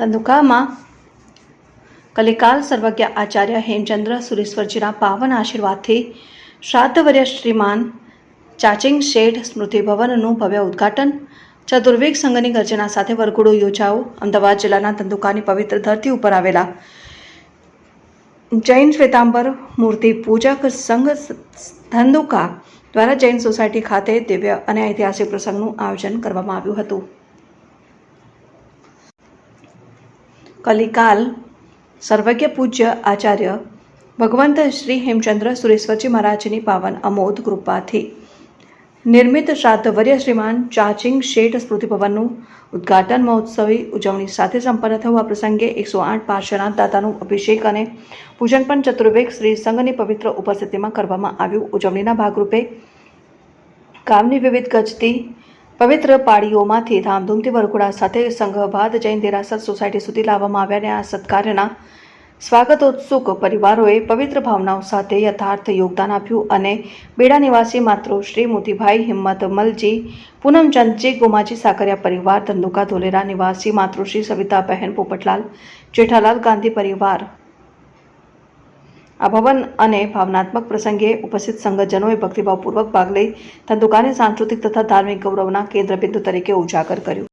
ધંધુકામાં કલિકાલ સર્વજ્ઞ આચાર્ય હેમચંદ્ર સુરેશ્વરજીના પાવન આશીર્વાદથી શ્રાદ્ધવર્ય શ્રીમાન ચાચિંગ શેઠ સ્મૃતિ ભવનનું ભવ્ય ઉદ્ઘાટન ચતુર્વેગ સંઘની ગર્જના સાથે વરઘોડો યોજાઓ અમદાવાદ જિલ્લાના ધંધુકાની પવિત્ર ધરતી ઉપર આવેલા જૈન શ્વેતાંબર મૂર્તિ પૂજક સંઘ ધંધુકા દ્વારા જૈન સોસાયટી ખાતે દિવ્ય અને ઐતિહાસિક પ્રસંગનું આયોજન કરવામાં આવ્યું હતું. કલિકાલ, સર્વજ્ઞ પૂજ્ય આચાર્ય, ભગવંત શ્રી હેમચંદ્ર સુરેશ્વરજી મહારાજની પાવન અમોદ કૃપાથી. નિર્મિત શ્રાદ્ધવર્ય શ્રીમાન ચાચિંગ શેઠ સ્મૃતિભવનનું ઉદ્ઘાટન મહોત્સવી ઉજવણી સાથે સંપન્ન થયું આ પ્રસંગે એકસો આઠ પાર્શ્વનાથ દાતાનું અભિષેક અને પૂજન પણ ચતુર્વેગ શ્રી સંઘની પવિત્ર ઉપસ્થિતિમાં કરવામાં આવ્યું. ઉજવણીના ભાગરૂપે ગામની વિવિધ ગજતી પવિત્ર પાળીઓમાંથી ધામધૂમથી વરઘોડા સાથે સંઘબાદ જૈન દેરાસર સોસાયટી સુધી લાવવામાં આવ્યા અને આ સત્કાર્યના સ્વાગતોત્સુક પરિવારોએ પવિત્ર ભાવનાઓ સાથે યથાર્થ યોગદાન આપ્યું અને બેડા નિવાસી માતૃશ્રી મોતીભાઈ હિંમત મલજી પૂનમચંદજી ગોમાજી સાકરિયા પરિવાર, ધંધુકા ધોલેરા, નિવાસી માતૃશ્રી સવિતાબહેન પોપટલાલ, જેઠાલાલ ગાંધી પરિવાર આ ભવન અને ભાવનાત્મક પ્રસંગે ઉપસ્થિત સંગતજનોએ ભક્તિભાવપૂર્વક ભાગ લઈ ધંધુકાને સાંસ્કૃતિક તથા ધાર્મિક ગૌરવના કેન્દ્રબિંદુ તરીકે ઉજાગર કર્યું.